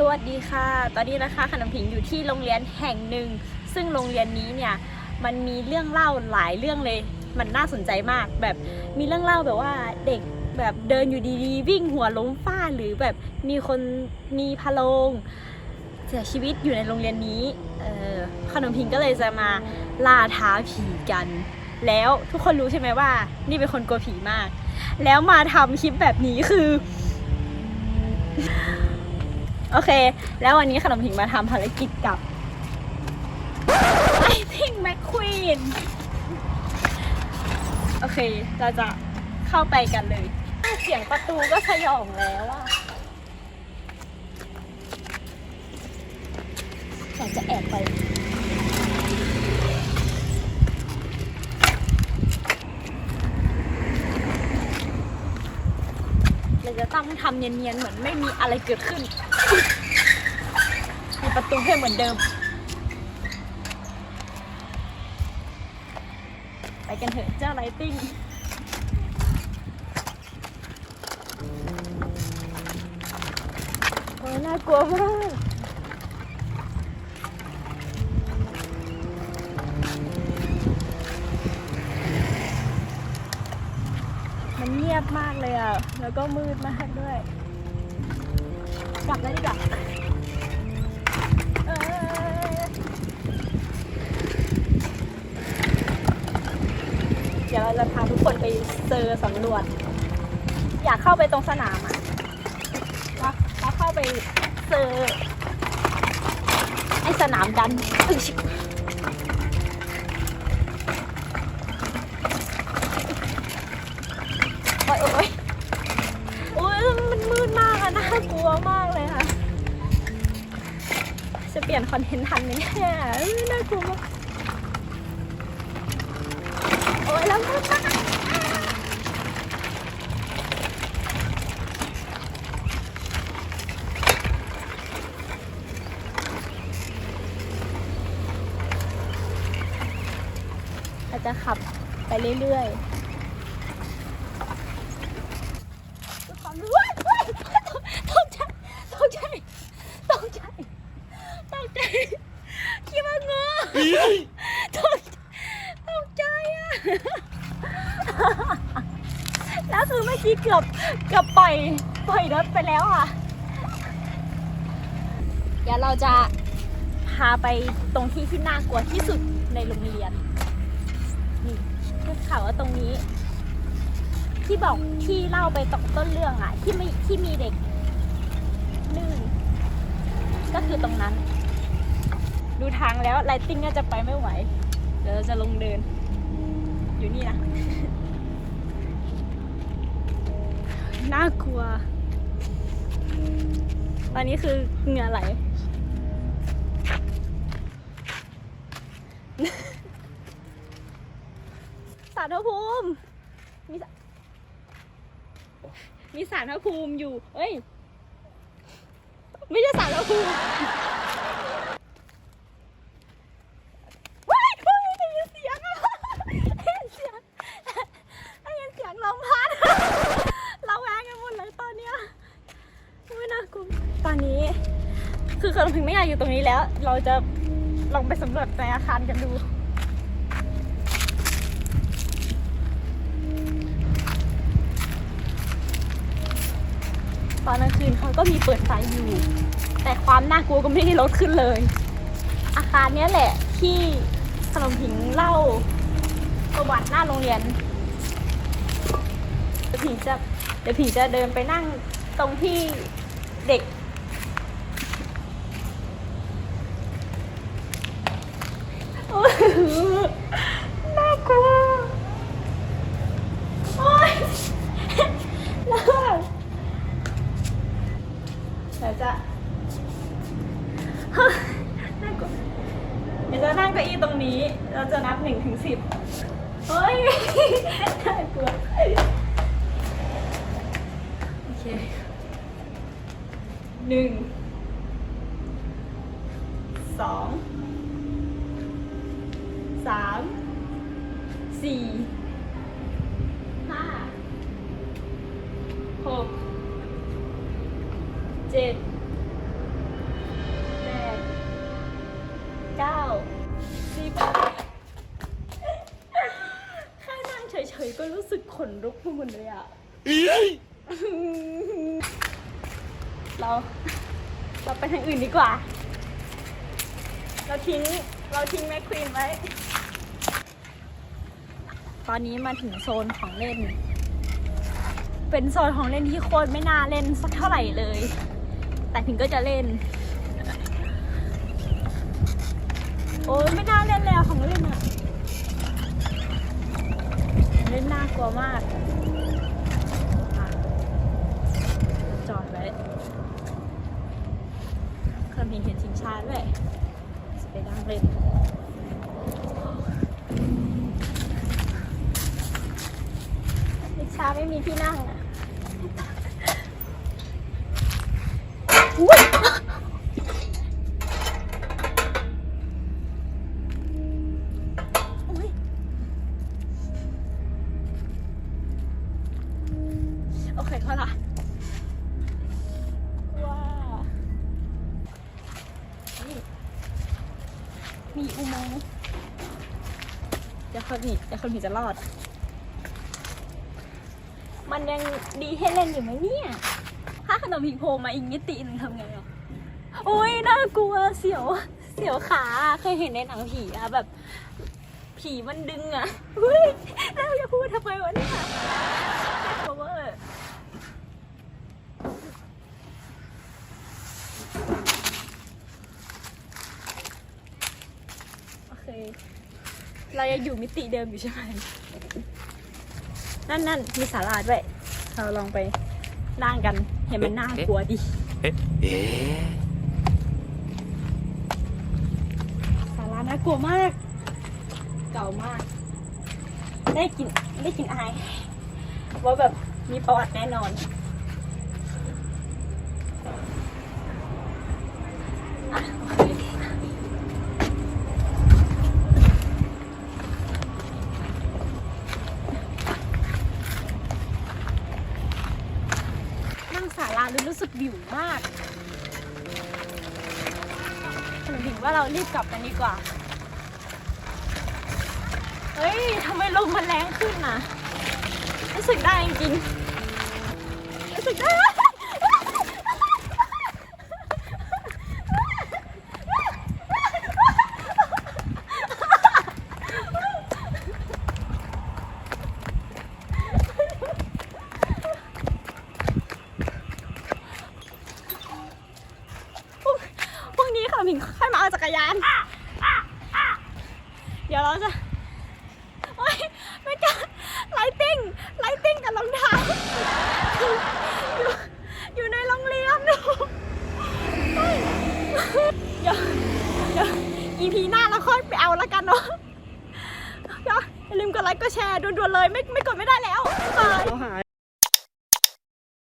สวัสดีค่ะ ตอนนี้นะคะขนมผิงอยู่ที่โรงเรียนแห่งหนึ่ง ซึ่งโรงเรียนนี้เนี่ยมันมีเรื่องเล่าหลายเรื่องเลย มันน่าสนใจมาก แบบมีเรื่องเล่าแบบว่าเด็กแบบเดินอยู่ดีๆ วิ่งหัวล้มฟาดหรือแบบมีคนมีพะโลงเสียชีวิตอยู่ในโรงเรียนนี้เออขนมพิงก็เลยจะมาล่าท้าผีกัน แล้วทุกคนรู้ใช่ไหมว่า นี่เป็นคนกลัวผีมาก แล้วมาทำคลิปแบบนี้คือ โอเค แล้ววันนี้ขนมผิงมาทำภารกิจกับไอทิงแมคควีนโอเค เราจะเข้าไปกันเลย เสียงประตูก็สยองแล้วอะเราจะแอบไป เราจะ ต้องทำเนียนๆเหมือนไม่มีอะไรเกิดขึ้นมีประตูให้เหมือนเดิม ไปกันเถอะเจ้าไลติ้งโอ้ยน่ากลัวมาก มันเงีย บมากเลยอะ แล้วก็มืดมากด้วย กลับแล้วดีกว่าเดี๋ยวเราจะพาทุกคนไปเจอสำรวจ อยากเข้าไปตรงสนามอะแล้วแล้วเข้าไปเจอไอ้สนามกันอึ๊ยชิโอนเทนต์ทันไหมเนี่ยน่ากลัวมากโอ๊ยแล้วมืดมากอาจจะขับไปเรื่อยๆความรู้ว้ายว้ายตกใจตกใจตกใจตกใจ คิดว่างูตกตกใจอะแล้วคือเมื่อกี้เกือบเกือบปล่อยปล่อยรถไปแล้วอะ เดี๋ยวเราจะพาไปตรงที่ที่น่ากลัวที่สุดในโรงเรียน นี่ได้ข่าวว่าตรงนี้ ที่บอกที่เล่าไปตกต้นเรื่องอะที่มีที่มีเด็กลื่นก็คือตรงนั้น ดูทางแล้วไลติ้งน่าจะไปไม่ไหว เดี๋ยวเราจะลงเดิน อยู่นี่นะ น่ากลัว ตอนนี้คือเหงื่อไหล สารพระภูมิ มีสามีสารพระภูมิอยู่ เอ้ย ไม่ใช่สารพระภูมิว้ายว้ายได้ยินเสียงอะได้ยินเสียงได้ยินเสียงลมพัด เราแวงกันหมดเลยตอนเนี้ยไม่น่ากลัวตอนนี้ คือคนพิงไม่อยากอยู่ตรงนี้แล้ว เราจะลองไปสำรวจในอาคารกันดู ตอนกลางคืนเขาก็มีเปิดไฟอยู่ แต่ความน่ากลัวก็ไม่ได้ลดขึ้นเลย อาคารเนี้ยแหละที่ขนมผิงเล่าประวัติหน้าโรงเรียนเดี๋ยวผิงจะเดี๋ยวผิงจะเดินไปนั่งตรงที่เด็ก โอ้ย น่ากลัวโอ๊ยน่ากลัวเดี๋ยวจะน่ากลัวเดี๋ยวจะนั่งเก้าอี้ตรงนี้ เราจะนับหนึ่งถึงสิบเฮ้ยน่ากลัวโอเคหนึ่งสอง สามสี่ห้าหกเจ็ดแปดเก้าสิบแค่นั่งเฉยๆก็รู้สึกขนลุกทุกคนเลยอะ เรา เราไปทางอื่นดีกว่า เราทิ้ง เราทิ้งแมคควีนไว้ ตอนนี้มาถึงโซนของเล่น เป็นโซนของเล่นที่โคตรไม่น่าเล่นสักเท่าไหร่เลย แต่ถึงก็จะเล่น โอ้ยไม่น่าเล่นแล้วของเล่นอะเล่นน่ากลัวมากจอดไว้เคยมีเห็นชิงช้าด้วย นั่งเล่นชิงช้าไม่มีที่นั่งอะโอเคเข้าละ เดี๋ยวคนผีเดี๋ยวคนผีจะรอด มันยังดีให้เล่นอยู่ไหมเนี่ย ถ้าขนมผีโผล่มาอีกมิติหนึ่งทำไงอะโอ้ยน่ากลัวเสียว เสียวขาเคยเห็นในหนังผีอะแบบ ผีมันดึงอะเฮ้ยแล้วอย่าพูดทำไมวะเนี่ยน่ากลัวเวอร์โอเค เรายังอยู่มิติเดิมอยู่ใช่ไหมนั่นนั่นมีศาลาด้วย เราลองไปนั่งกัน เห็นมันน่ากลัวดิええーศาลาน่ากลัวมาก เก่ามาก ได้กลินได้กลินอายว่าแบบมีประวัติแน่นอน อะโอเคารู้สึกวิวมากหนูถึงว่าเรารีบกลับกันดีกว่า เฮ้ยทำไมลมมันแรงขึ้นนะรู้สึกได้จริงรู้สึกได้ พรุ่งพรุ่งนี้ค่ะมิงค่อยมาเอาจัก รยาน เดี๋ยวเราจะโอ๊ยไม่กล้าไลติ้งไลติ้งกับรองเท้าอยู่อยู่ในโรงเรียนดูเฮ้ยเดี๋ยวเดี๋ยว EP หน้าเราค่อยไปเอาแล้วกันเนาะเดี๋ยวอย่าลืมกดไลค์กดแชร์ด่วนๆเลยไม่ไม่กดไม่ได้แล้วบ๊ายบาย